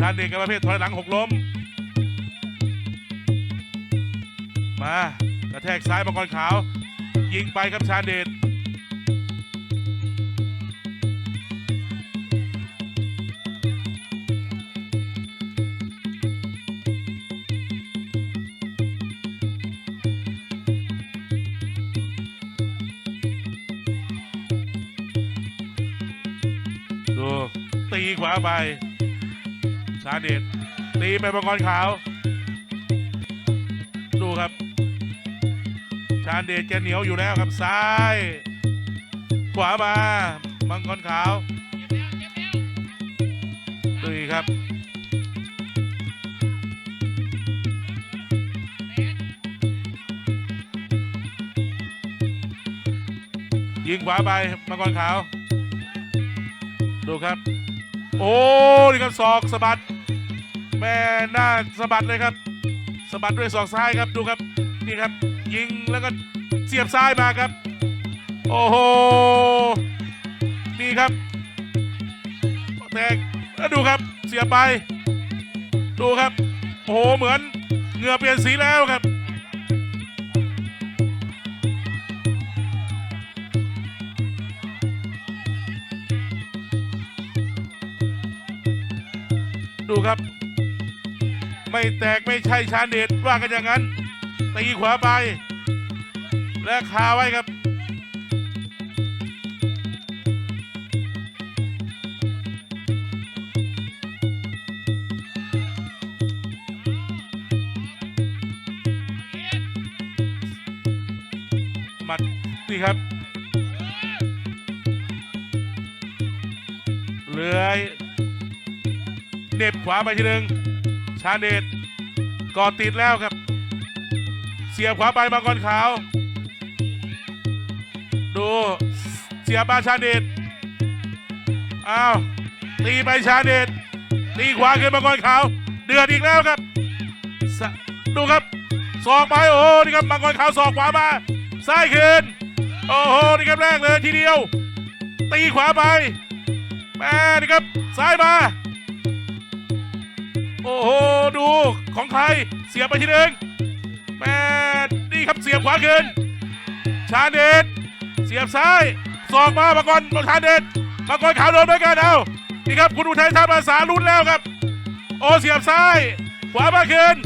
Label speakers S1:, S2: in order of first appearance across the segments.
S1: ชาญเดชกับประเภทถอยหลังหกล้ม มากระแทกซ้ายมังกรขาว ยิงไปครับชาเดชดูตีขวาไป ชาเดชตีไปมังกรขาว ดูครับ ชาเดชแกเหนียวอยู่แล้วครับซ้าย ขวามามังกรขาวดูครับยิงขวาไปมังกรขาว ดูครับ โอ้นี่ครับศอกสะบัด แม่หน้าสะบัดเลยครับสะบัดด้วยศอกซ้ายครับดูครับนี่ครับ ยิงแล้วก็เสียบซ้ายมาครับ โอ้โหนี่ครับแตกแล้วดูครับเสียบไป ดูครับ โอ้โหเหมือนเหงื่อเปลี่ยนสีแล้วครับดูครับ ไม่แตกไม่ใช่ชาเดชว่ากันอย่างนั้น ตีขวาไป และคาไว้ครับหมัดนี่ครับเลื้อยเหน็บขวาไปทีหนึ่ง ชาเดชกอดติดแล้วครับ เสียบขวาไปมังกรขาว ดูเสียบมาชาเดชอ้าวตีไปชาเดชตีขวาขึ้นมังกรขาว เดือดอีกแล้วครับ ดูครับศอกไปโอ้โหนี่ครับมังกรขาวศอกขวามาซ้ายขึ้นโอ้โหนี่ครับแรกเลยทีเดียว ตีขวาไปแม่นี่ครับซ้ายมา โอ้โห ดูของใครเสียบไปทีหนึ่งแม่นี่ครับเสียบขวาขึ้น ชาเดชเสียบซ้ายสอกมามาก่อนชาเดชมาก่อนขาวโดนด้วยกันเอานี่ครับคุณอุทัยทำภาษาลุ้นแล้วครับ โอ้เสียบซ้ายขวามาขึ้น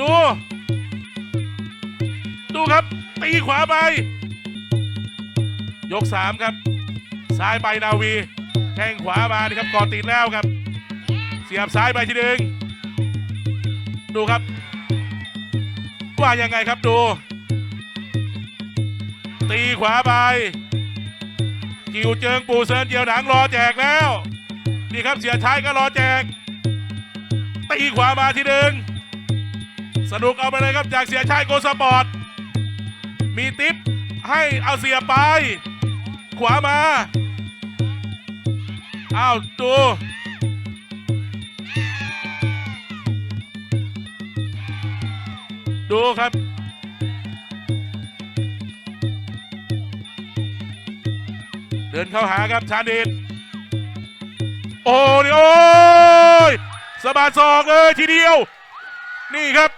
S1: ดู ดูครับตีขวาไป ยกสามครับ ซ้ายไปนาวีแข้งขวามานี่ครับกอดติดแล้วครับ สียบซ้ายไปทีหนึ่งดูครับ ว่ายังไงครับดู ตีขวาไปกิวเจิงปูเซินเจียวหนังรอแจกแล้ว นี่ครับเสียชายก็รอแจก ตีขวามาทีหนึ่งสนุกเอาไปเลยครับจากเสียชายโกสปอร์ต มีติปให้เอาเสียไป ขวามา อ้าวดู ดูครับ เดินเข้าหาครับชาดิตโอ้ยโอ้ยสะบัดศอกเลยทีเดียว นี่ครับ